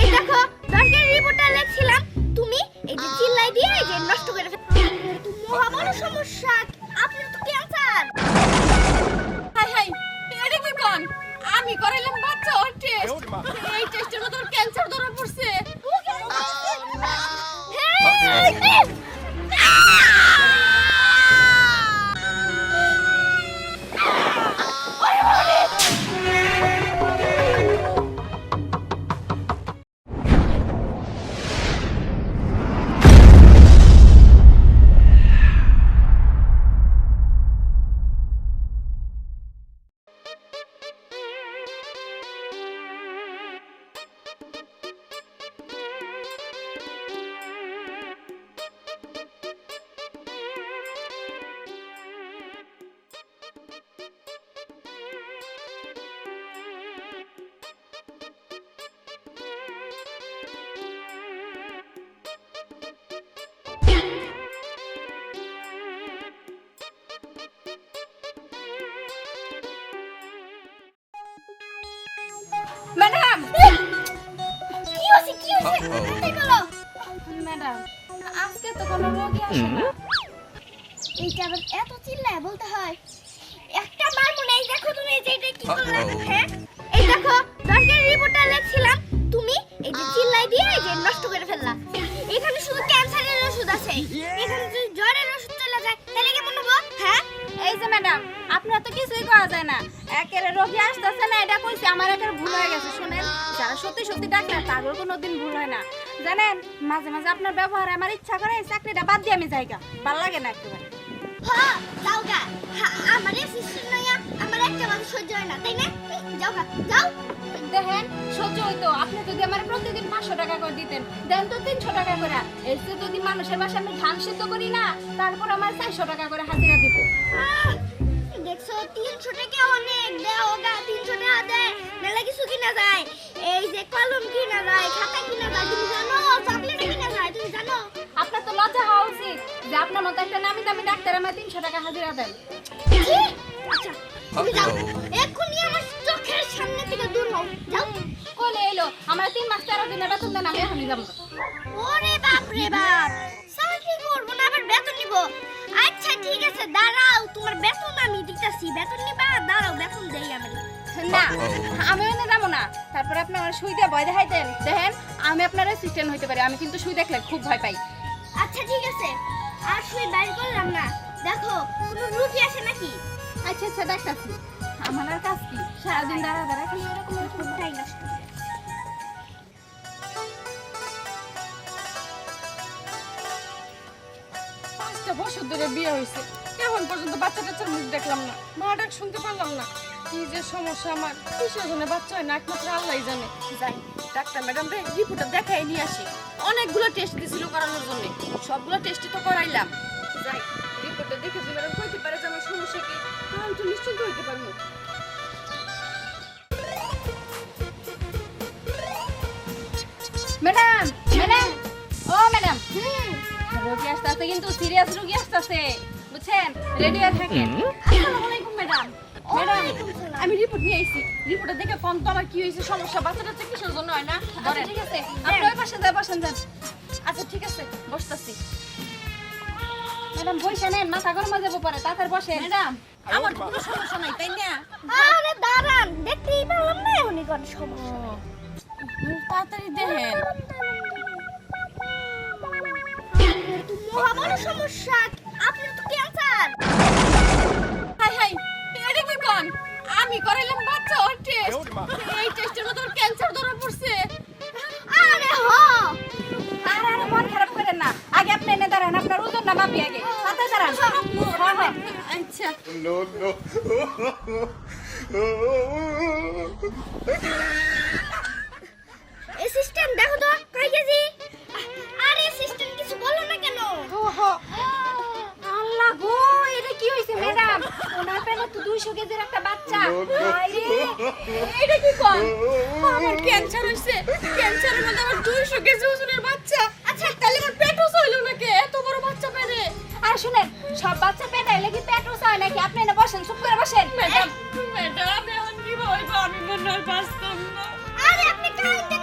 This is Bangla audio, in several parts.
এই দেখো দরকারি রিপোর্টটা লিখছিলাম তুমি এই যে চিল্লাই দিয়ে এই যে নষ্ট করে ফেল- আপনার তো মহা বড় সমস্যা আপনার তো ক্যান্সার হাই হাই এটা কি কোন? আমি করাইলাম বাচ্চা ওর টেস্ট এই টেস্টের মধ্যে ক্যান্সার ধরা পড়ছে। ম্যাডাম কি হইছে কি হইছে তাড়াতাড়ি গেল? ম্যাডাম আজকে তো কোনো রোগী আসে না। এইটা আবার এত চিল্লায় বলতে হয়। একটা মার মনে এই দেখো তুমি এই যে এটা কি করলে? হ্যাঁ? তো কিছুই করা যায় না। একের রোগী আসতেছে না এটা কইছে আমার একের ভুল হয়ে গেছে শুনেন। যারা সত্যি সত্যি ডাক্তার তাদের কোনোদিন ভুল হয় না। জানেন মাঝে মাঝে আপনার ব্যবহারে আমার ইচ্ছা করে চাকরিটা বাদ দিয়ে আমি যাইগা ভালো লাগে না একেবারে। হ্যাঁ যাও গা। হ্যাঁ, আমার অ্যাসিস্ট্যান্ট নয়া আমার একটা মানুষ সহ্য হয় না তাই না? যাও গা যাও। দেখেন সহ্য হইতো। আপনি যদি আমার প্রতিদিন পাঁচশো টাকা করে দিতেন দেন তো তিনশো টাকা করে। এই যদি মানুষের বাসায় আমি ধান সিদ্ধ করি না তারপর আমার চারশো টাকা করে হাজিরা দিব। দেখছ তিনশো টাকা অনেক দেও গা তিনশো টাকা দেয় নাহলে কিছু কিনা যায়। এই যে কলম কিনা যায় খাতা কিনা যায়। তুমি জানো চকলেট কিনা যায় তুমি জানো। আপনার তো লজ্জা হওয়া উচিত যে আপনার মতো একটা নামি দামি ডাক্তার আমার তিনশো টাকা হাজিরা দেন? আচ্ছা তুমি যাও। এক্ষুনি আমার চোখের সামনে থেকে দূর হও। যাও। কলে এলো আমরা তিন মাস তেরো দিনের বেতন দেন আমি এখনই যাব। ওরে বাপ রে বাপ! তোমার বেতন আমি দিতেছি বেতন নিবা দাঁড়াও বেতন দেই আমি। না আমি এনে যাব না। তারপর আপনি আমার সুই দিয়ে ভয় দেখাইতেন। দেখেন আমি আপনার অ্যাসিস্ট্যান্ট হইতে পারি আমি কিন্তু সুই দেখলে খুব ভয় পাই। আচ্ছা ঠিক আছে। আর শুয়ে বাইর করলাম না। দেখো কোনো রুগী আসে নাকি? আচ্ছা আচ্ছা ডাক্তারছি আমার আর কাজ কি? সারাদিন দাঁড়া দাঁড়া খালি এরকম এরকম কোনটাই নষ্ট পাঁচটা বছর ধরে বিয়ে হয়েছে এখন পর্যন্ত বাচ্চা টাচ্চার মুখ দেখলাম না। মা ডাক শুনতে পারলাম না। কি যে সমস্যা আমার। কিসের জন্য বাচ্চা হয় না? একমাত্র আল্লাহ জানে। যাই ডাক্তার ম্যাডাম রে রিপোর্টটা দেখাই নিয়ে আসি। অনেকগুলো টেস্ট দিছিল করানোর জন্য। সবগুলো টেস্টই তো করাইলাম। যাই রিপোর্টটা দেখে যে ম্যাডাম কইতে পারে যে আমার সমস্যা কি তাহলে তো নিশ্চিন্ত হইতে পারব। ম্যাডাম ম্যাডাম ও ম্যাডাম। রোগী আসতেছে কিন্তু সিরিয়াস রোগী আসতেছে বুঝছেন? রেডি হয়ে থাকেন? আসসালামু আলাইকুম ম্যাডাম। ম্যাডাম আমি রিপোর্ট নিয়ে আইছি। রিপোর্টটা দেখে কোন তো আমার কি হয়েছে সমস্যা। বাচ্চা টাচ্চা কিসের জন্য হয় না? আচ্ছা ধরেন। ঠিক আছে। আপনি ওই পাশে যান বসেন যান। আচ্ছা ঠিক আছে বসতাছি। ম্যাডাম বসে নেন মাথা গরম হয়ে যাব পরে তাড়াতাড়ি বসেন। ম্যাডাম আমার কোনো সমস্যা নাই তাই না? আরে দাঁড়ান দেখতেই পারলাম না এখনই কোন সমস্যা তাড়াতাড়ি দেখেন আপনার তো মহা বড় সমস্যা এই টেস্টের মধ্যে ক্যান্সার ধরা পড়ছে। আরে হ। আর আর মন খারাপ করেন না। আগে আপনি এনে দাঁড়ান আপনার ওজন না মাপি আগে। সাথে দাঁড়ান। হ্যাঁ হ্যাঁ আচ্ছা। No, no. অ্যাসিস্ট্যান্ট দেখো তো। ওনার পেলে তো 200 কেজির একটা বাচ্চা। আরে এটা কি কোন? আমার ক্যান্সার হইছে। ক্যান্সারের মধ্যে আমার 200 কেজি ওজনের বাচ্চা। আচ্ছা তাহলে আমার পেটও হইল নাকি? এত বড় বাচ্চা পেরে আর শুনেন সব বাচ্চা পেটাইলে কি পেট হয় নাকি? আপনি এনে বসেন চুপ করে বসেন। ম্যাডাম ম্যাডাম এখন কি হইব আমি মনে হয় বাঁচতাম না। তুষা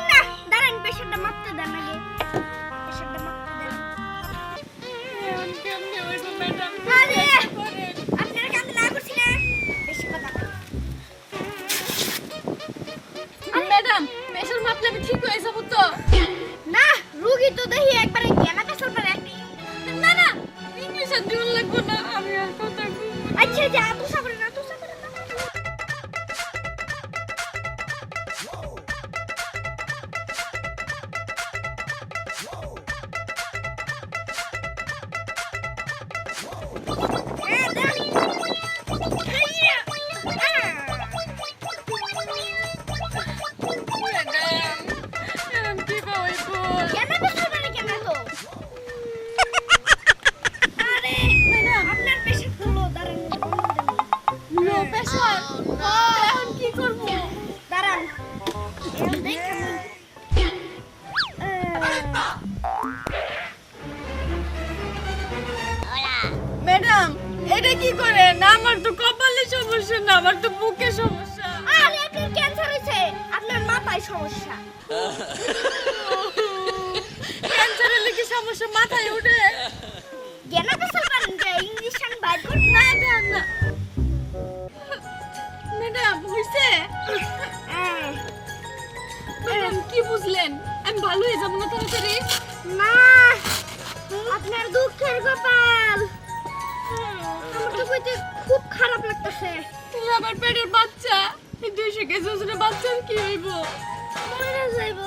আমার তো বুকে সমস্যা। আরে আপনার ক্যান্সার হয়েছে। আপনার মাথায় সমস্যা। ক্যান্সারের লেগে সমস্যা? মাথায় উঠে জ্ঞান পেশা পারেন যে ইঞ্জেকশন বাইর করে না না না। ম্যাডাম হইছে? ম্যাডাম কি বুঝলেন? আমি ভালো হয়ে যাব না তাড়াতাড়ি? না আপনার দুঃখের কপাল। আমার তো খুব খারাপ লাগতেছে। আমার পেটের বাচ্চা দুইশো কেজি ওজনের বাচ্চার কি হইব মরে যাইব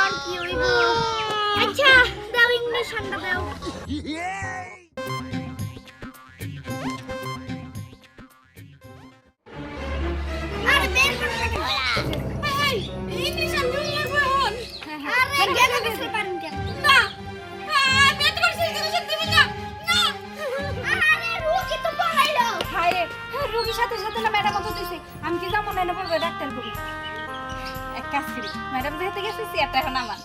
আর কি হইব আচ্ছা দাও ইঞ্জেকশনটা দাও আরে বের করে রাখো। এই ইংলিশ আমি লাগবো এখন আরে পেশা পারেন রোগীর সাথে সাথে না ম্যাডাম তো দিছে। আমি কি যাব না পড়ব ডাক্তার বলি এক কাজ করি, ম্যাডাম যেহেতু গেছে চেয়ারটা এখন আমার।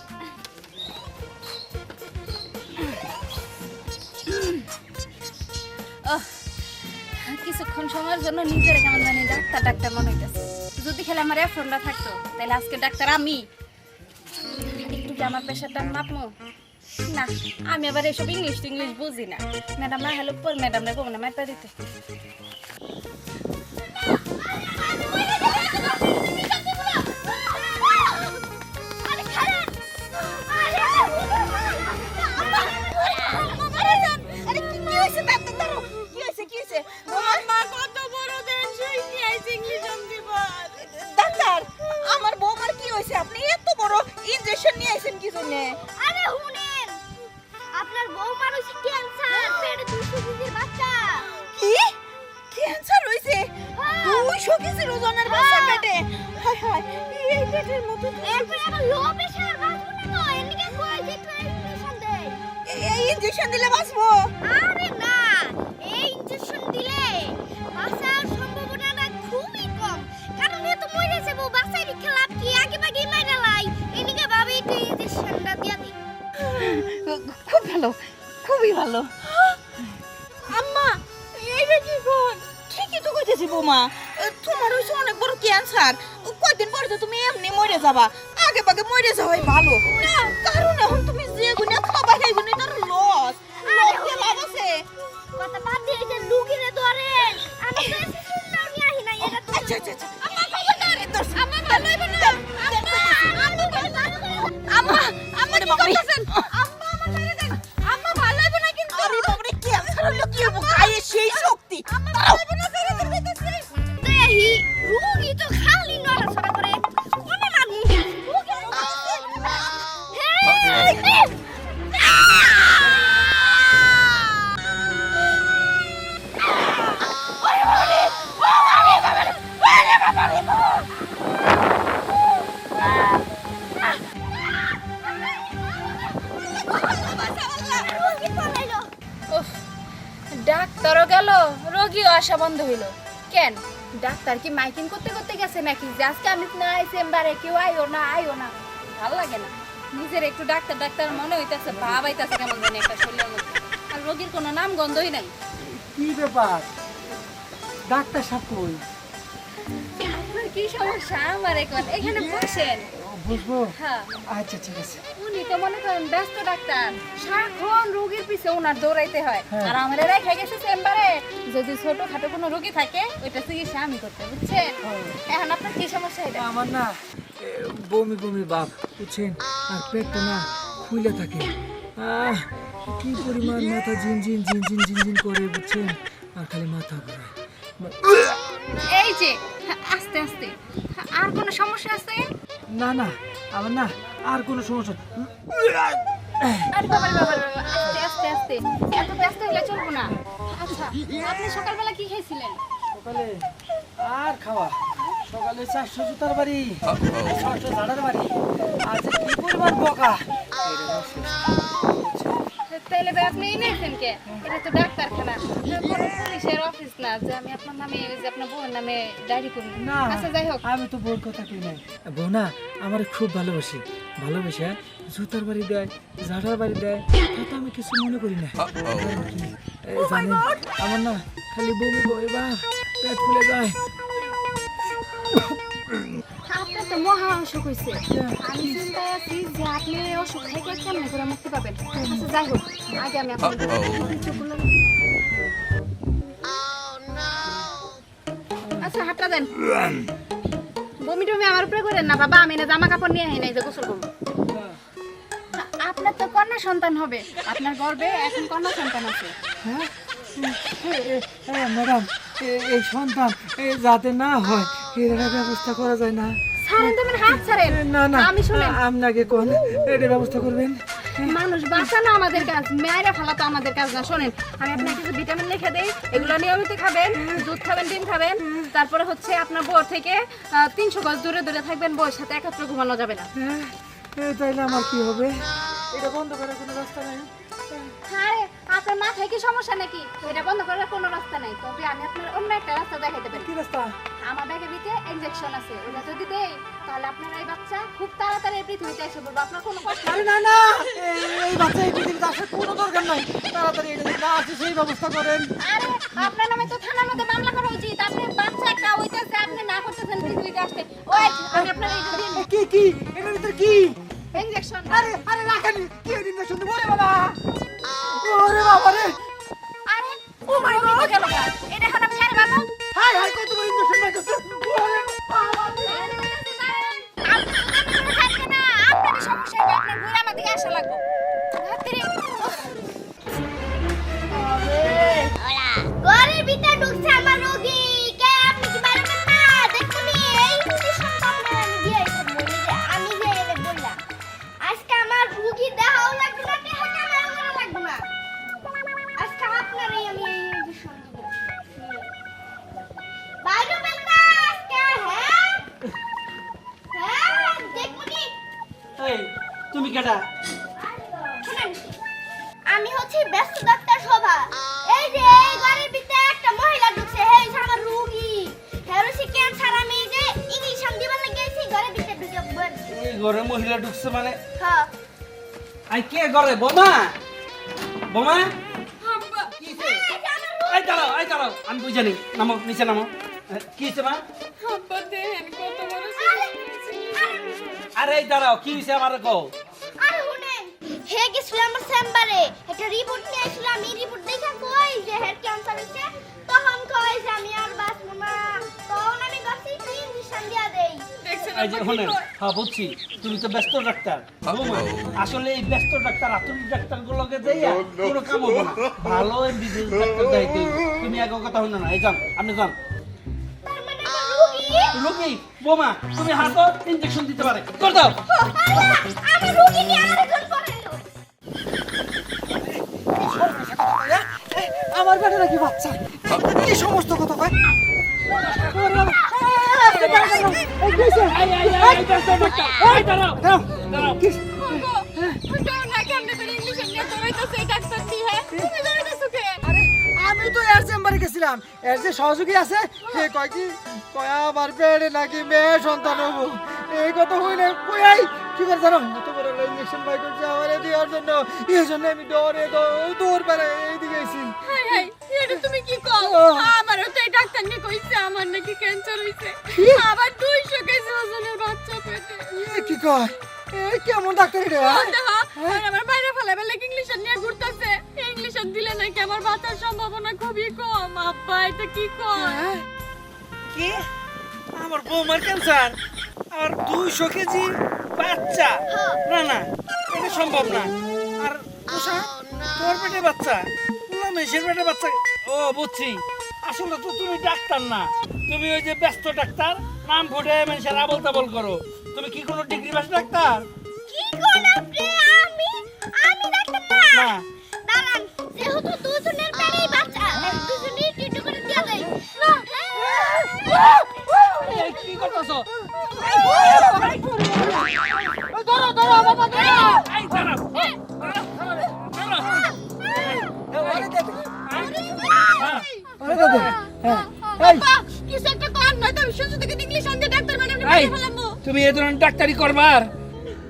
কিছুক্ষণ সময়ের জন্য নিজের কেমন জানি ডাক্তার ডাক্তার মনে হইতেছে। যদি খেলে আমার এফরনটা থাকতো, তাহলে আজকে ডাক্তার আমি। একটু আমার প্রেশারটা মাপমো না, আমি আবার এসব ইংলিশ ইংলিশ বুঝি না। ম্যাডাম না হলে পর ম্যাডাম রে বলব না ম্যাটটা দিতে। ইনজেকশন দিলে বাঁচবো? আরে না এই ইনজেকশন দিলে বাঁচার সম্ভাবনাটা খুবই কম। কারণ এ তো মরে যাব বাঁচাই রেখে লাভ কি? আগে ভাগে মাইরা লাই। এদিকে ভাবে একটু ইনজেকশনটা দিয়া দিই। খুব ভালো খুবই ভালো। আম্মা এইটা কি কোন ঠিকই তো কইতেছি বৌমা। তোমার হইছে অনেক বড় ক্যান্সার কয়দিন পরে তো তুমি এমনি মরে যাবা। ডাক্তার কি মাইকিং করতে করতে গেছে নাকি? যে আজকে আমি নাই চেম্বারে কেউ আইও না আইও না। ভালো লাগে না। নিজের একটু ডাক্তার ডাক্তার মনে হইতেছে ভাব আইতাছে কেমন জানি একটা শরীরের মধ্যে। আর রোগীর কোনো নাম গন্ধই নাই। কি ব্যাপার? ডাক্তার সাহেব কই? আপনার কি সমস্যা আমার এখন? এখানে বসেন। বুঝব হ্যাঁ। আচ্ছা ঠিক আছে। উনি তো মনে করেন ব্যস্ত ডাক্তার। সারাক্ষণ রোগীর পিছে ওনার দৌড়াইতে হয়। হ্যাঁ। আর আমাদের রেখে গেছে চেম্বারে। যদি ছোটখাটো কোনো রোগী থাকে ওইটা চিকিৎসা আমি করতে বুঝছেন? এখন আপনার কি সমস্যা এটা? আমার না বমি বমি বাপ বুঝছেন? আর পেটটা না খুলে থাকে। আহ কি পরিমাণ মাথা ঝিনঝিন ঝিনঝিন ঝিনঝিন করে বুঝছেন? আর খালি মাথা ঘোরায়। এই যে আস্তে আস্তে। আর কোনো সমস্যা আছে? না না আমার না আর কোনো সমস্যা আরে বাবা বাবা আস্তে আস্তে আস্তে। এত ব্যস্ত হলে চলবো না। আচ্ছা আপনি সকালবেলা কি খেয়েছিলেন? সকালে আর খাওয়া। সকালে চারশো জুতার বাড়ি ছশো ঝাড়ার বাড়ি। আর যে কি পরিমাণ বকা। তাহলে আপনি এনেছেন কে এটা তো ডাক্তারখানা। পুলিশের অফিস না যে আমি আপনার নামে যে আপনার বউয়ের নামে ডায়েরি করব না আচ্ছা যাই হোক। আমি তো বোর কথা কই নাই। বউ না আমার খুব ভালোবাসি। ভালোবেসে জুতার বাড়ি দেয় ঝাড়ার বাড়ি দেয় তাতে আমি কিছু মনে করি না। কি, জানেন আমার না খালি বমি বই বা পেট ফুলে যায়। আপনার তো মহা অসুখ হয়েছে আমি চিন্তায় আছি যে আপনি এই অসুখ থেকে কেমন করে মুক্তি পাবেন? আচ্ছা যাই হোক আগে আমি আপনার আচ্ছা হাতটা দেন। বমি টমি আমার উপরে করেন না বাবা আমি না জামা কাপড় নিয়ে আহি নাই যে গোসল করব। আপনার তো কন্যা সন্তান হবে। আপনার গর্বে এখন কন্যা সন্তান আছে। হ্যাঁ? হ্যাঁ ম্যাডাম এই সন্তান এ যাতে না হয় এর একটা ব্যবস্থা করা যায় না। ছাড়েন তো আমার হাত ছাড়েন। না না আমি শুনেন। আপনাকে কোন এটা ব্যবস্থা করবেন? মানুষ বাঁচানো আমাদের কাজ মেয়েরা ফেলা তো আমাদের কাজ না। শোনেন আমি আপনাকে কিছু ভিটামিন লিখে দেই এগুলো নিয়মিত খাবেন দুধ খাবেন ডিম খাবেন। তারপরে হচ্ছে আপনার বউর থেকে তিনশো গজ দূরে দূরে থাকবেন বউর সাথে একত্র ঘুমানো যাবে না। হ্যাঁ তাইলে আমার কি হবে? এটা বন্ধ করার কোনো রাস্তা নাই। আরে আপনার মাথায় কি সমস্যা নাকি? এটা বন্ধ করার কোনো রাস্তা নাই। তবে আমি আপনার অন্য একটা রাস্তা দেখাতে পারি। কি রাস্তা? আমার ব্যাগের ভিতরে ইনজেকশন আছে। ওটা যদি দেই তাহলে আপনার এই বাচ্চা খুব তাড়াতাড়ি পৃথিবীতে এসে পড়বে। আপনার কোনো কষ্ট আরে না না! এই বাচ্চা এই পৃথিবীতে আসার কোনো দরকার নাই। তাড়াতাড়ি এটা যদি না আসে সেই ব্যবস্থা করেন। আরে আপনার নামে তো থানার মধ্যে মামলা করা উচিত। আপনি বাচ্চা একটা হইতেছে আপনি না করতেছেন পৃথিবীতে আসতে। ওই আমি আপনার এই দিন। কি কি? এটার ভিতরে কি? ইনজেকশন আরে আরে রাখেন। কি ইনজেকশন দিব বাবা ওরে বাবা রে। আরে ও মাই গড। এটা এখন আমি হারে বাবা। হাই হাই কত বড় ইনজেকশন নাই ওরে বাবা আপনার সমস্যা আপনার ঘুরে আমার দিকে আসা লাগবে। ঘরে মহিলা ঢুকছে মানে? হ্যাঁ। আই কে ঘরে? বোমা? বোমা? এই। আই দাঁড়াও আই দাঁড়াও। আমি বুঝে নি নামো নিচে নামো। কি হয়েছে মা? আরে, এই দাঁড়াও কি হয়েছে আমার শুনেন হে গেছিল আমার চেম্বারে। একটা রিপোর্ট নিয়ে আসছিল আমি রিপোর্ট দেখে কই যে হেড ক্যান্সার হয়েছে এই যে আব্বা কি হ্যাঁ বুঝছি। তুমি তো ব্যস্ত ডাক্তার আসলে এই ব্যস্ত ডাক্তার আতুরিক ডাক্তার গুলোকে দেইয়া কোনো কাম হবে না। ভালো এমবিবিএস ডাক্তার যাইতে তুমি এক কথা হইনা না এই যান আপনি যান। মানে আমার রোগী রোগী বোমা তুমি হাতো ইনজেকশন দিতে পারে। কর দাও। আল্লাহ, রোগী নিয়ে আরেকজন পড়াইলো আমার বেটা নাকি বাচ্চা এই সমস্ত কথা কয়? আমি তো এর চেম্বারে গেছিলাম এর সহযোগী আছে কি কয় আমার পেটে নাকি মেয়ে সন্তান হব এই কথা হইলে কি করে জানো? ইঞ্জেকশন বাই করছে আমার দেওয়ার জন্য। এই জন্য আমি দৌড়ে দৌড় দৌড় বেড়ে এইদিকে আইছি হাই হাই এটা তুমি কি কও? আমারও তো এই ডাক্তার নিয়ে কইছে আমার নাকি ক্যান্সার হইছে। আবার 200 কেজি ওজনের বাচ্চা পেটে। এ কি কয়? এই কেমন ডাক্তার এটা? হ্যাঁ? আমার বাইরে ফেলে ফেলে ইংলিশ নিয়ে ঘুরতেছে। ইংলিশ দিলে নাকি আমার বাঁচার সম্ভাবনা খুবই কম। আব্বা এটা কি কয়? হ্যাঁ? কি? আমার বৌমার ক্যান্সার আর দুইশো কেজি বাচ্চা। না না এটা সম্ভব না। আর উষা তোর পেটে বাচ্চা? পুরো মেশের পেটে বাচ্চা। ও বুঝছি। আসলে তো তুমি ডাক্তার না। তুমি ওই যে ব্যস্ত ডাক্তার নাম ফুটে মানুষের আবল তাবল করো। তুমি কি কোনো ডিগ্রি পাস ডাক্তার? কি কোন আপনি আমি? আমি ডাক্তার না তুমি এই ধরনের ডাক্তারি করবার?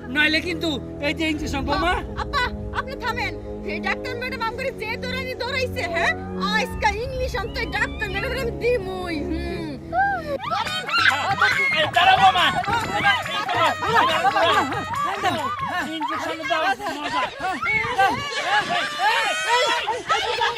নইলে কিন্তু এই যে ইঞ্জেকশন বোমা আপা আপনি থামেন। এই ডাক্তার ম্যাডাম আমাকে যে দৌড়ানি দৌড়াইছে হ্যাঁ? আজকা ইংলিশ আনতে ডাক্তার ম্যাডাম আমি দিমুই, হুম। Hey!